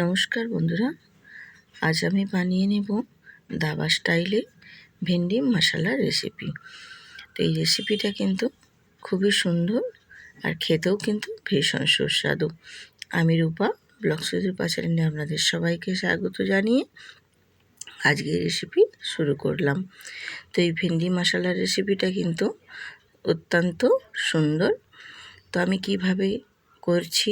নমস্কার বন্ধুরা, আজ আমি বানিয়ে নেব দাবা স্টাইলে ভেন্ডি মশালার রেসিপি। তো এই রেসিপিটা কিন্তু খুবই সুন্দর আর খেতেও কিন্তু ভীষণ সুস্বাদু। আমি রূপা ব্লক সুদূর পাচারিনে আপনাদের সবাইকে স্বাগত জানিয়ে আজকে রেসিপি শুরু করলাম। তো এই ভেন্ডি মশালার রেসিপিটা কিন্তু অত্যন্ত সুন্দর। তো আমি কীভাবে করছি,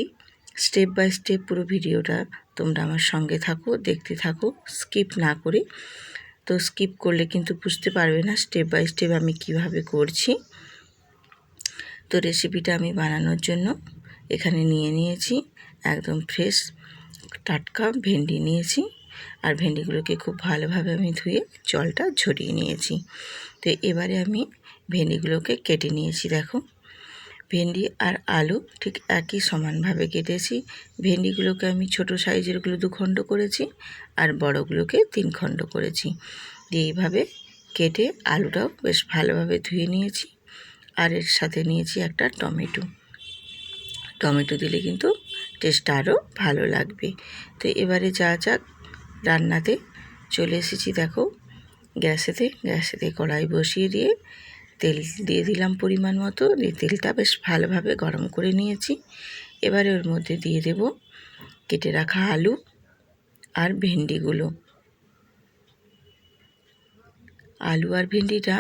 স্টেপ বাই স্টেপ পুরো ভিডিওটা তোমরা আমার সঙ্গে থাকো, দেখতে থাকো স্কিপ না করে। তো স্কিপ করলে কিন্তু বুঝতে পারবে না স্টেপ বাই স্টেপ আমি কীভাবে করছি। তো রেসিপিটা আমি বানানোর জন্য এখানে নিয়ে নিয়েছি, একদম ফ্রেশ টাটকা ভেন্ডি নিয়েছি। আর ভেন্ডিগুলোকে খুব ভালোভাবে আমি ধুয়ে জলটা ঝরিয়ে নিয়েছি। তো এবারে আমি ভেন্ডিগুলোকে কেটে নিয়েছি, দেখো। ভেন্ডি আর আলু ঠিক একই সমানভাবে কেটেছি। ভেন্ডিগুলোকে আমি ছোট সাইজেরগুলো দু খণ্ড করেছি আর বড়গুলোকে তিন খণ্ড করেছি। দিয়ে এইভাবে কেটে আলুটাও বেশ ভালোভাবে ধুয়ে নিয়েছি আর এর সাথে নিয়েছি একটা টমেটো। টমেটো দিলে কিন্তু টেস্টটা আরও ভালো লাগবে। তো এবারে যা যাক রান্নাতে চলে এসেছি দেখো গ্যাসেতে। গ্যাসেতে কড়াই বসিয়ে দিয়ে তেল দিয়ে দিলাম পরিমাণ মতো দিয়ে তেলটা বেশ ভালোভাবে গরম করে নিয়েছি। এবারে ওর মধ্যে দিয়ে দেব কেটে রাখা আলু আর ভেন্ডিগুলো। আলু আর ভেন্ডিটা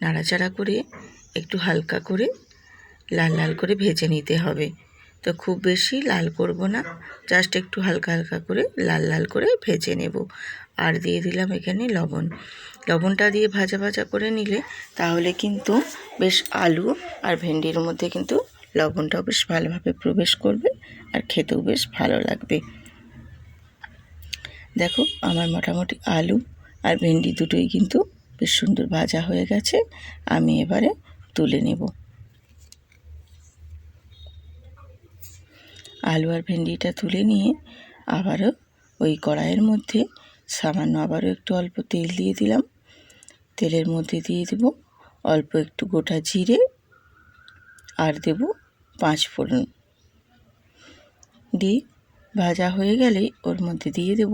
নাড়াচাড়া করে একটু হালকা করে লাল লাল করে ভেজে নিতে হবে। তো খুব বেশি লাল করব না। জাস্ট একটু হালকা হালকা করে লাল লাল করে ভেজে নেব। আর দিয়ে দিলাম এখানে লবণ। লবণটা দিয়ে ভাজা ভাজা করে নিলে তাহলে কিন্তু বেশ আলু আর ভেন্ডির মধ্যে কিন্তু লবণটাও বেশ ভালোভাবে প্রবেশ করবে আর খেতেও বেশ ভালো লাগবে। দেখো আমার মোটামুটি আলু আর ভেন্ডি দুটোই কিন্তু বেশ সুন্দর ভাজা হয়ে গেছে। আমি এবারে তুলে নেব। আলু আর ভেন্ডিটা তুলে নিয়ে আবারও ওই কড়াইয়ের মধ্যে সামান্য আবারও একটু অল্প তেল দিয়ে দিলাম। তেলের মধ্যে দিয়ে দেব অল্প একটু গোটা জিরে আর দেব পাঁচ ফোড়ন। দিয়ে ভাজা হয়ে গেলেই ওর মধ্যে দিয়ে দেব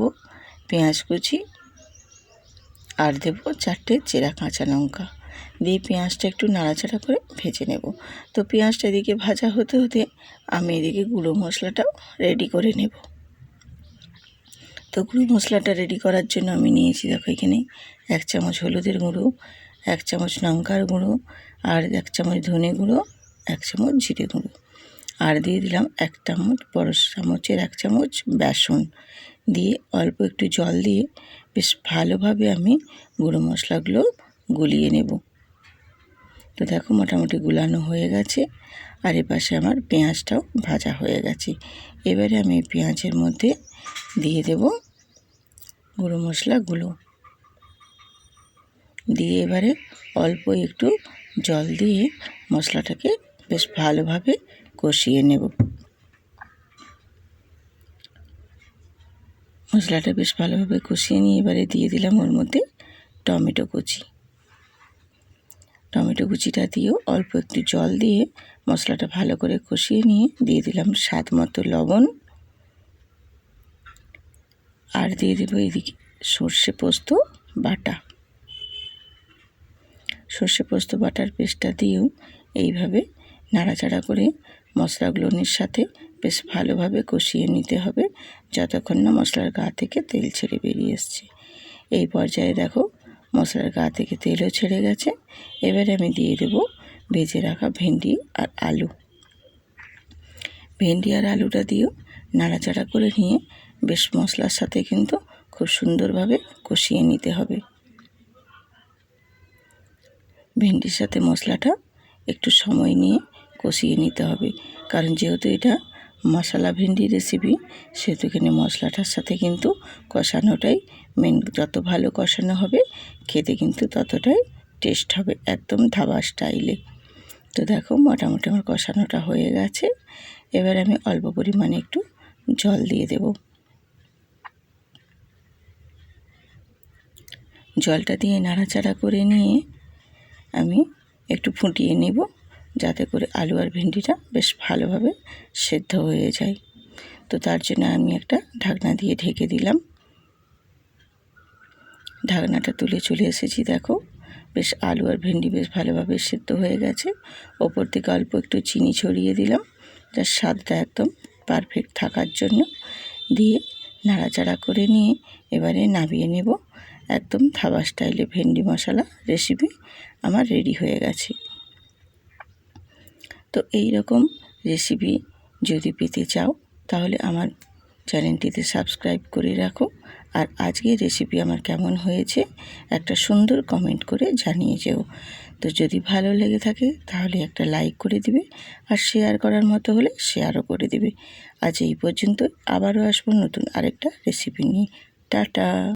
পেঁয়াজ কুচি আর দেব চারটে চেরা কাঁচা লঙ্কা। দিয়ে পেঁয়াজটা একটু নাড়াচাড়া করে ভেজে নেব। তো পেঁয়াজটা এদিকে ভাজা হতে হতে আমি এদিকে গুঁড়ো মশলাটাও রেডি করে নেব। তো গুঁড়ো মশলাটা রেডি করার জন্য আমি নিয়েছি দেখো এখানে এক চামচ হলুদের গুঁড়ো, এক চামচ লঙ্কার গুঁড়ো আর এক চামচ ধনে গুঁড়ো, এক চামচ জিরে গুঁড়ো। আর দিয়ে দিলাম এক চামচ বড় চামচের এক চামচ বেসন। দিয়ে অল্প একটু জল দিয়ে বেশ ভালোভাবে আমি গুঁড়ো মশলাগুলো গুলিয়ে নেব। তো দেখো মোটামুটি গুলানো হয়ে গেছে। আর এপাশে আমার পেঁয়াজটাও ভাজা হয়ে গেছে। এবারে আমি পেঁয়াজের মধ্যে দিয়ে দেব গুঁড়ো মশলাগুলো। দিয়ে এবারে অল্প একটু জল দিয়ে মশলাটাকে বেশ ভালোভাবে কষিয়ে নেব। মশলাটা বেশ ভালোভাবে কষিয়ে নিয়ে এবারে দিয়ে দিলাম ওর মধ্যে টমেটো কুচি। টমেটো কুচিটা দিয়েও অল্প একটু জল দিয়ে মশলাটা ভালো করে কষিয়ে নিয়ে দিয়ে দিলাম স্বাদ মতো লবণ। আর দিয়ে দেবো এদিকে সর্ষে পোস্ত বাটা। সর্ষে পোস্ত বাটার পেস্টটা দিয়েও এইভাবে নাড়াচাড়া করে মশলাগুলোর সাথে বেশ ভালোভাবে কষিয়ে নিতে হবে, যতক্ষণ না মশলার গা থেকে তেল ছেড়ে বেরিয়ে এসছে। এই পর্যায়ে দেখো মশলার গা থেকে তেলও ছেড়ে গেছে। এবারে আমি দিয়ে দেব ভেজে রাখা ভেন্ডি আর আলু। ভেন্ডি আর আলুটা দিয়েও নাড়াচাড়া করে নিয়ে বেশ মশলার সাথে কিন্তু খুব সুন্দরভাবে কষিয়ে নিতে হবে। ভেন্ডির সাথে মশলাটা একটু সময় নিয়ে কষিয়ে নিতে হবে। কারণ যেহেতু এটা মশলা ভেন্ডি রেসিপি সেহেতু এখানে মশলাটার সাথে কিন্তু কষানোটাই মেন যত ভালো কষানো হবে, খেতে কিন্তু ততটাই টেস্ট হবে একদম ধাবা স্টাইলে তো দেখো, মোটামুটি আমার কষানোটা হয়ে গেছে। এবার আমি অল্প পরিমাণে একটু জল দিয়ে দেব। জলটা দিয়ে নাড়াচাড়া করে নিয়ে আমি একটু ফুটিয়ে নেব। যাতে করে আলু আর ভেন্ডিটা বেশ ভালোভাবে সেদ্ধ হয়ে যায়। তো তার জন্য আমি একটা ঢাকনা দিয়ে ঢেকে দিলাম। ঢাকনাটা তুলে চলে এসেছি, দেখো। বেশ আলু আর ভেন্ডি বেশ ভালোভাবে সেদ্ধ হয়ে গেছে। ওপর থেকে অল্প একটু চিনি ছড়িয়ে দিলাম। যার স্বাদটা একদম পারফেক্ট থাকার জন্য। দিয়ে নাড়াচাড়া করে নিয়ে এবারে নামিয়ে নেব। একদম ধাবা স্টাইলে ভেন্ডি মশলা রেসিপি আমার রেডি হয়ে গেছে। তো এই রকম রেসিপি যদি পেতে চাও, তাহলে আমার চ্যানেলটিতে সাবস্ক্রাইব করে রাখো। আর আজকের রেসিপি আমার কেমন হয়েছে, একটা সুন্দর কমেন্ট করে জানিয়ে যেও। তো যদি ভালো লেগে থাকে, তাহলে একটা লাইক করে দিবে, আর শেয়ার করার মতো হলে শেয়ারও করে দিবে। আজ এই পর্যন্ত আবারও আসব নতুন আরেকটা রেসিপি নিয়ে। টাটা!